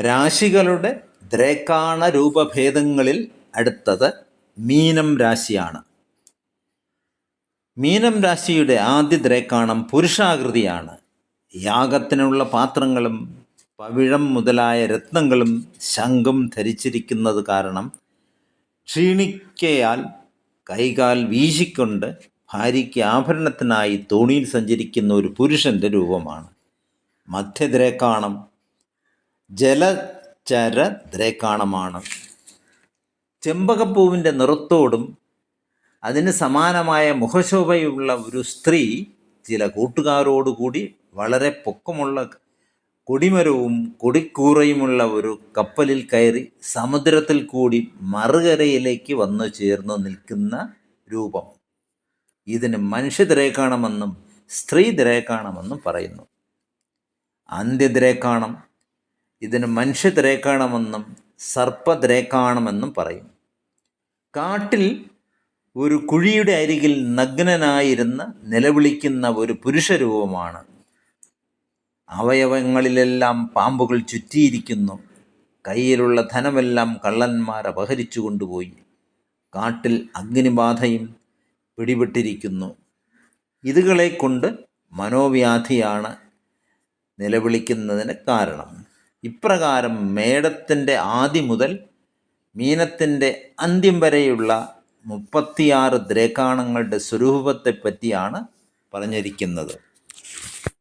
രാശികളുടെ ദ്രേക്കാണ രൂപഭേദങ്ങളിൽ അടുത്തത് മീനം രാശിയാണ്. മീനം രാശിയുടെ ആദ്യ ദ്രേക്കാണം പുരുഷാകൃതിയാണ്. യാഗത്തിനുള്ള പാത്രങ്ങളും പവിഴം മുതലായ രത്നങ്ങളും ശംഖും ധരിച്ചിരിക്കുന്നത് കാരണം ക്ഷീണിക്കയാൽ കൈകാൽ വീശിക്കൊണ്ട് ഭാര്യയ്ക്ക് ആഭരണത്തിനായി തോണിയിൽ സഞ്ചരിക്കുന്ന ഒരു പുരുഷന്റെ രൂപമാണ്. മധ്യദ്രേക്കാണം ജലചര ദ്രേക്കാണമാണ് ചെമ്പകപ്പൂവിന്റെ നിറത്തോടും അതിന് സമാനമായ മുഖശോഭയുള്ള ഒരു സ്ത്രീ ചില കൂട്ടുകാരോടുകൂടി വളരെ പൊക്കമുള്ള കൊടിമരവും കൊടിക്കൂറയുമുള്ള ഒരു കപ്പലിൽ കയറി സമുദ്രത്തിൽ കൂടി മറുകരയിലേക്ക് വന്നു ചേർന്ന് നിൽക്കുന്ന രൂപം. ഇതിന് മനുഷ്യദ്രേക്കാണമെന്നും സ്ത്രീ ദ്രേക്കാണമെന്നും പറയുന്നു. അന്ത്യദ്രേക്കാണം ഇതിന് മനുഷ്യദ്രേക്കാണമെന്നും സർപ്പദ്രേക്കാണമെന്നും പറയും. കാട്ടിൽ ഒരു കുഴിയുടെ അരികിൽ നഗ്നനായിരുന്ന് നിലവിളിക്കുന്ന ഒരു പുരുഷരൂപമാണ്. അവയവങ്ങളിലെല്ലാം പാമ്പുകൾ ചുറ്റിയിരിക്കുന്നു. കയ്യിലുള്ള ധനമെല്ലാം കള്ളന്മാർ അപഹരിച്ചു കൊണ്ടുപോയി. കാട്ടിൽ അഗ്നിബാധയും പിടിപെട്ടിരിക്കുന്നു. ഇതുകളെ കൊണ്ട് മനോവ്യാധിയാണ് നിലവിളിക്കുന്നതിന് കാരണം. ഇപ്രകാരം മേടത്തിന്റെ ആദ്യം മുതൽ മീനത്തിന്റെ അന്ത്യം വരെയുള്ള മുപ്പത്തിയാറ് ദ്രേക്കാണങ്ങളുടെ സ്വരൂപത്തെ പറ്റിയാണ് പറഞ്ഞിരിക്കുന്നത്.